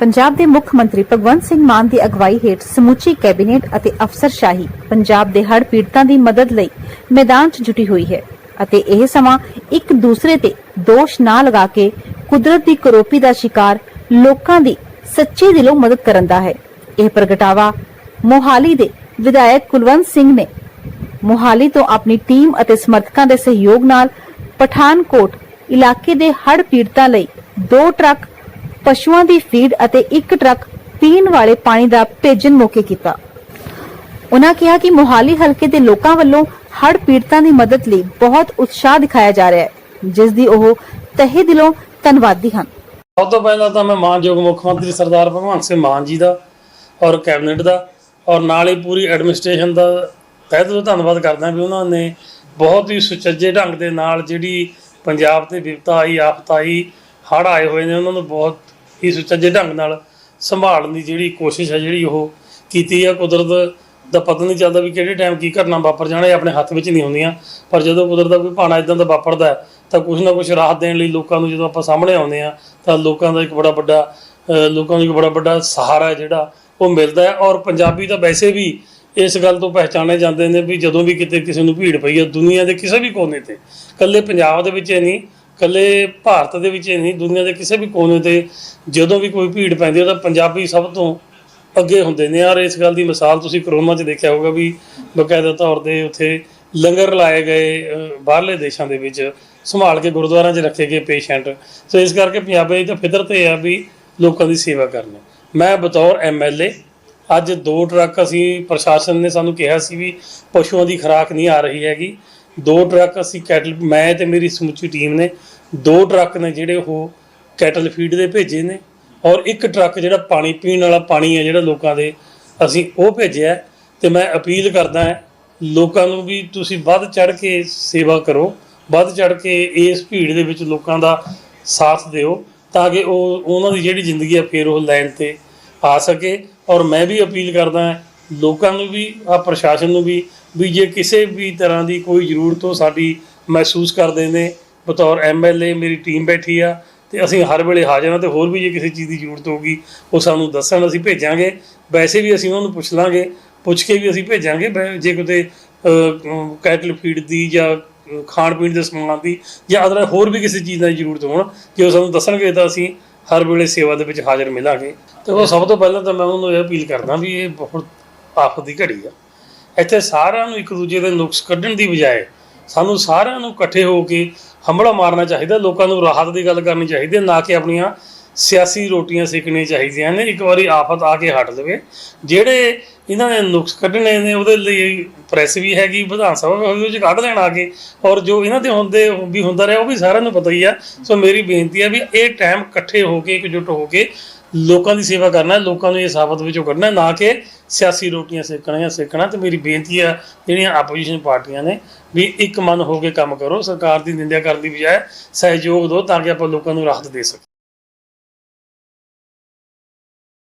ਪੰਜਾਬ ਦੇ ਮੁੱਖ ਮੰਤਰੀ ਭਗਵੰਤ ਸਿੰਘ ਮਾਨ ਦੀ ਅਗਵਾਈ ਹੇਠ ਸਮੁੱਚੀ ਕੈਬਨਿਟ ਅਤੇ ਅਫਸਰਸ਼ਾਹੀ ਪੰਜਾਬ ਦੇ ਹੜ੍ਹ ਪੀੜਤਾਂ ਦੀ ਮਦਦ ਲਈ ਮੈਦਾਨ 'ਚ ਜੁਟੀ ਹੋਈ ਹੈ ਅਤੇ ਇਹ ਸਮਾਂ ਇੱਕ ਦੂਸਰੇ ਤੇ ਦੋਸ਼ ਨਾ ਲਗਾ ਕੇ ਕੁਦਰਤ ਦੀ ਕਰੋਪੀ ਦਾ ਸ਼ਿਕਾਰ ਲੋਕਾਂ ਦੀ ਸੱਚੇ ਦਿਲੋਂ ਮਦਦ ਕਰਨ ਦਾ ਹੈ। ਇਹ ਪ੍ਰਗਟਾਵਾ ਮੋਹਾਲੀ ਦੇ ਵਿਧਾਇਕ ਕੁਲਵੰਤ ਸਿੰਘ ਨੇ ਮੋਹਾਲੀ ਤੋਂ ਆਪਣੀ ਟੀਮ ਅਤੇ ਸਮਰਥਕਾਂ ਦੇ ਸਹਿਯੋਗ ਨਾਲ ਪਠਾਨਕੋਟ ਇਲਾਕੇ ਦੇ ਹੜ੍ਹ ਪੀੜਤਾਂ ਲਈ ਦੋ ਟਰੱਕ ਪਸ਼ੂਆਂ ਦੀ ਫੀਡ ਅਤੇ ਇੱਕ ਟਰੱਕ ਪੀਣ ਵਾਲੇ ਪਾਣੀ ਦਾ ਭੇਜਣ ਮੌਕੇ ਕੀਤਾ। ਉਨ੍ਹਾਂ ਕਿਹਾ ਕਿ ਮੋਹਾਲੀ ਹਲਕੇ ਦੇ ਲੋਕਾਂ ਵੱਲੋਂ ਹੜ੍ਹ ਪੀੜਤਾਂ ਦੀ ਮਦਦ ਲਈ ਬਹੁਤ ਉਤਸ਼ਾਹ ਦਿਖਾਇਆ ਜਾ ਰਿਹਾ ਹੈ, ਜਿਸ ਦੀ ਉਹ ਤਹਿ ਦਿਲੋਂ ਧੰਨਵਾਦੀ ਹਨ। ਸਭ ਤੋਂ ਪਹਿਲਾਂ ਤਾਂ ਮੈਂ ਮਾਨਯੋਗ ਮੁੱਖ ਮੰਤਰੀ ਸਰਦਾਰ ਭਗਵੰਤ ਸਿੰਘ ਮਾਨ ਜੀ ਦਾ ਔਰ ਕੈਬਨਿਟ ਦਾ ਔਰ ਨਾਲ ਹੀ ਪੂਰੀ ਐਡਮਿਨਿਸਟ੍ਰੇਸ਼ਨ ਦਾ ਤਹਿ ਦਿਲੋਂ ਧੰਨਵਾਦ ਕਰਦਾ ਵੀ ਉਹਨਾਂ ਨੇ ਬਹੁਤ ਹੀ ਸੁਚੱਜੇ ਢੰਗ ਦੇ ਨਾਲ ਜਿਹੜੀ ਪੰਜਾਬ ਤੇ ਵਿਪਤਾ ਆਈ, ਆਫਤ ਆਈ, ਹੜ੍ਹ ਆਏ ਹੋਏ ਨੇ ਉਹਨਾਂ ਨੂੰ ਬਹੁਤ ਹੀ ਸੁਚੱਜੇ ਢੰਗ ਨਾਲ ਸੰਭਾਲਣ ਦੀ ਜਿਹੜੀ ਕੋਸ਼ਿਸ਼ ਹੈ ਜਿਹੜੀ ਉਹ ਕੀਤੀ ਆ। ਕੁਦਰਤ ਦਾ ਪਤਾ ਨਹੀਂ ਚੱਲਦਾ ਵੀ ਕਿਹੜੇ ਟਾਈਮ ਕੀ ਘਟਨਾ ਵਾਪਰ ਜਾਣਾ ਇਹ ਆਪਣੇ ਹੱਥ ਵਿੱਚ ਨਹੀਂ ਹੁੰਦੀਆਂ। ਪਰ ਜਦੋਂ ਕੁਦਰਤ ਦਾ ਕੋਈ ਭਾਣਾ ਇਦਾਂ ਦਾ ਵਾਪਰਦਾ ਹੈ, ਤਾਂ ਕੁਝ ਨਾ ਕੁਝ ਰਾਹਤ ਦੇਣ ਲਈ ਲੋਕਾਂ ਨੂੰ ਜਦੋਂ ਆਪਾਂ ਸਾਹਮਣੇ ਆਉਂਦੇ ਆ ਤਾਂ ਲੋਕਾਂ ਦਾ ਇੱਕ ਬੜਾ ਵੱਡਾ ਲੋਕਾਂ ਨੂੰ ਇੱਕ ਬੜਾ ਵੱਡਾ ਸਹਾਰਾ ਜਿਹੜਾ ਉਹ ਮਿਲਦਾ ਹੈ। ਔਰ ਪੰਜਾਬੀ ਤਾਂ ਵੈਸੇ ਵੀ ਇਸ ਗੱਲ ਤੋਂ ਪਹਿਚਾਣੇ ਜਾਂਦੇ ਨੇ ਵੀ ਜਦੋਂ ਵੀ ਕਿਤੇ ਕਿਸੇ ਨੂੰ ਭੀੜ ਪਈ ਹੈ ਦੁਨੀਆ ਦੇ ਕਿਸੇ ਵੀ ਕੋਨੇ ਤੇ ਕੱਲੇ ਪੰਜਾਬ ਦੇ ਵਿੱਚ ਇਹ ਨਹੀਂ ਕੱਲੇ ਭਾਰਤ ਦੇ ਵਿੱਚ ਨਹੀਂ, ਦੁਨੀਆ ਦੇ ਕਿਸੇ ਵੀ ਕੋਨੇ ਤੇ ਜਦੋਂ ਵੀ ਕੋਈ ਭੀੜ ਪੈਂਦੀ ਹੈ ਤਾਂ ਪੰਜਾਬੀ ਸਭ ਤੋਂ ਅੱਗੇ ਹੁੰਦੇ ਨੇ। ਯਾਰ, ਇਸ ਗੱਲ ਦੀ ਮਿਸਾਲ ਤੁਸੀਂ ਕਰੋਨਾ 'ਚ ਦੇਖਿਆ ਹੋਊਗਾ ਵੀ ਬਕਾਇਦਾ ਤੌਰ ਤੇ ਉੱਥੇ ਲੰਗਰ ਲਾਏ ਗਏ ਬਾਹਰਲੇ ਦੇਸ਼ਾਂ ਦੇ ਵਿੱਚ, ਸੰਭਾਲ ਕੇ ਗੁਰਦੁਆਰਿਆਂ 'ਚ ਰੱਖੇ ਗਏ ਪੇਸ਼ੈਂਟ। ਸੋ ਇਸ ਕਰਕੇ ਪੰਜਾਬੀ ਦੀ ਤਾਂ ਫਿਤਰਤ ਇਹ ਆ ਵੀ ਲੋਕਾਂ ਦੀ ਸੇਵਾ ਕਰਨੀ। ਮੈਂ ਬਤੌਰ ਐਮਐਲਏ ਅੱਜ ਦੋ ਟਰੱਕ ਅਸੀਂ ਪ੍ਰਸ਼ਾਸਨ ਨੇ ਸਾਨੂੰ ਕਿਹਾ ਸੀ ਵੀ ਪਸ਼ੂਆਂ ਦੀ ਖੁਰਾਕ ਨਹੀਂ ਆ ਰਹੀ ਹੈਗੀ। ਦੋ ਟਰੱਕ ਅਸੀਂ ਕੈਟਲ ਮੈਂ ਤੇ ਮੇਰੀ ਸਮੁੱਚੀ ਟੀਮ ਨੇ ਦੋ ਟਰੱਕ ਨੇ ਜਿਹੜੇ ਉਹ ਕੈਟਲ ਫੀਡ ਦੇ ਭੇਜੇ ਨੇ ਔਰ ਇੱਕ ਟਰੱਕ ਜਿਹੜਾ ਪਾਣੀ ਪੀਣ ਵਾਲਾ ਪਾਣੀ ਹੈ ਜਿਹੜਾ ਲੋਕਾਂ ਦੇ ਅਸੀਂ ਉਹ ਭੇਜਿਆ ਹੈ। ਤੇ ਮੈਂ ਅਪੀਲ ਕਰਦਾ ਹਾਂ ਲੋਕਾਂ ਨੂੰ ਵੀ ਤੁਸੀਂ ਵੱਧ ਚੜ ਕੇ ਸੇਵਾ ਕਰੋ, ਵੱਧ ਚੜ ਕੇ ਇਸ ਭੀੜ ਦੇ ਵਿੱਚ ਲੋਕਾਂ ਦਾ ਸਾਥ ਦਿਓ ਤਾਂ ਕਿ ਉਹ ਉਹਨਾਂ ਦੀ ਜਿਹੜੀ ਜ਼ਿੰਦਗੀ ਆ ਫਿਰ ਉਹ ਲਾਈਨ ਤੇ ਆ ਸਕੇ ਔਰ ਮੈਂ ਵੀ ਅਪੀਲ ਕਰਦਾ ਹਾਂ ਲੋਕਾਂ ਨੂੰ ਵੀ ਆ ਪ੍ਰਸ਼ਾਸਨ ਨੂੰ ਵੀ ਵੀ ਜੇ ਕਿਸੇ ਵੀ ਤਰ੍ਹਾਂ ਦੀ ਕੋਈ ਜ਼ਰੂਰਤ ਹੋ ਸਾਡੀ ਮਹਿਸੂਸ ਕਰਦੇ ਨੇ, ਬਤੌਰ ਐਮਐਲਏ ਮੇਰੀ ਟੀਮ ਬੈਠੀ ਆ, ਤੇ ਅਸੀਂ ਹਰ ਵੇਲੇ ਹਾਜ਼ਰ ਹਾਂ ਤੇ ਹੋਰ ਵੀ ਜੇ ਕਿਸੇ ਚੀਜ਼ ਦੀ ਜ਼ਰੂਰਤ ਹੋਊਗੀ, ਉਹ ਸਾਨੂੰ ਦੱਸਣ, ਅਸੀਂ ਭੇਜਾਂਗੇ। ਵੈਸੇ ਵੀ ਅਸੀਂ ਉਹਨਾਂ ਨੂੰ ਪੁੱਛ ਲਾਂਗੇ, ਪੁੱਛ ਕੇ ਵੀ ਅਸੀਂ ਭੇਜਾਂਗੇ ਜੇ ਕਿਤੇ ਕੈਟਲ ਫੀਡ ਦੀ ਜਾਂ ਖਾਣ ਪੀਣ ਦੇ ਸਮਾਨ ਦੀ ਜਾਂ ਅਦਰ ਹੋਰ ਵੀ ਕਿਸੇ ਚੀਜ਼ ਦੀ ਜ਼ਰੂਰਤ ਹੋਣ, ਜੇ ਉਹ ਸਾਨੂੰ ਦੱਸਣਗੇ ਤਾਂ ਅਸੀਂ ਹਰ ਵੇਲੇ ਸੇਵਾ ਦੇ ਵਿੱਚ ਹਾਜ਼ਰ ਮਿਲਾਂਗੇ। ਤੇ ਉਹ ਸਭ ਤੋਂ ਪਹਿਲਾਂ ਤਾਂ ਮੈਂ ਉਹਨਾਂ ਨੂੰ ਇਹ ਅਪੀਲ ਕਰਦਾ ਵੀ ਇਹ ਬਹੁਤ ਆਫਤ ਦੀ ਘੜੀ ਆ। ਇੱਥੇ ਸਾਰਿਆਂ ਨੂੰ ਇੱਕ ਦੂਜੇ ਦੇ ਨੁਕਸ ਕੱਢਣ ਦੀ ਬਜਾਏ ਸਾਨੂੰ ਸਾਰਿਆਂ ਨੂੰ ਇਕੱਠੇ ਹੋ ਕੇ ਹੰਬੜਾ ਮਾਰਨਾ ਚਾਹੀਦਾ, ਲੋਕਾਂ ਨੂੰ ਰਾਹਤ ਦੀ ਗੱਲ ਕਰਨੀ ਚਾਹੀਦੀ, ਨਾ ਕਿ ਆਪਣੀਆਂ ਸਿਆਸੀ ਰੋਟੀਆਂ ਸੇਕਣੀਆਂ ਚਾਹੀਦੀਆਂ ਨੇ। ਇੱਕ ਵਾਰੀ ਆਫਤ ਆ ਕੇ ਹਟ ਲਵੇ। ਜਿਹੜੇ ਇਹਨਾਂ ਨੇ ਨੁਕਸ ਕੱਢਣੇ ਨੇ, ਉਹਦੇ ਲਈ ਪ੍ਰੈਸ ਵੀ ਹੈਗੀ, ਵਿਧਾਨ ਸਭਾ ਵੀ ਉਹਦੇ ਵਿੱਚ ਕੱਢ ਦੇਣ ਆ ਕੇ। ਔਰ ਜੋ ਇਹਨਾਂ ਦੇ ਹੁੰਦੇ ਵੀ ਹੁੰਦਾ ਰਿਹਾ, ਉਹ ਵੀ ਸਾਰਿਆਂ ਨੂੰ ਪਤਾ ਹੀ ਆ। ਸੋ ਮੇਰੀ ਬੇਨਤੀ ਆ ਵੀ ਇਹ ਟਾਈਮ ਇਕੱਠੇ ਹੋ ਕੇ, ਇਕਜੁੱਟ ਹੋ ਕੇ ਲੋਕਾਂ ਦੀ ਸੇਵਾ ਕਰਨਾ, ਲੋਕਾਂ ਨੂੰ ਇਸ ਸਾਬਤ ਵਿੱਚੋਂ ਕੱਢਣਾ, ਨਾ ਕਿ ਸਿਆਸੀ ਰੋਟੀਆਂ ਸੇਕਣਾ ਜਾਂ ਸੇਕਣਾ। ਤੇ ਮੇਰੀ ਬੇਨਤੀ ਆ, ਜਿਹੜੀਆਂ ਆਪੋਜੀਸ਼ਨ ਪਾਰਟੀਆਂ ਨੇ, ਵੀ ਇੱਕ ਮਨ ਹੋ ਕੇ ਕੰਮ ਕਰੋ, ਸਰਕਾਰ ਦੀ ਨਿੰਦਿਆ ਕਰਨ ਦੀ ਬਜਾਏ ਸਹਿਯੋਗ ਦਿਓ ਤਾਂ ਕਿ ਆਪਾਂ ਲੋਕਾਂ ਨੂੰ ਰਾਹਤ ਦੇ ਸਕੀਏ।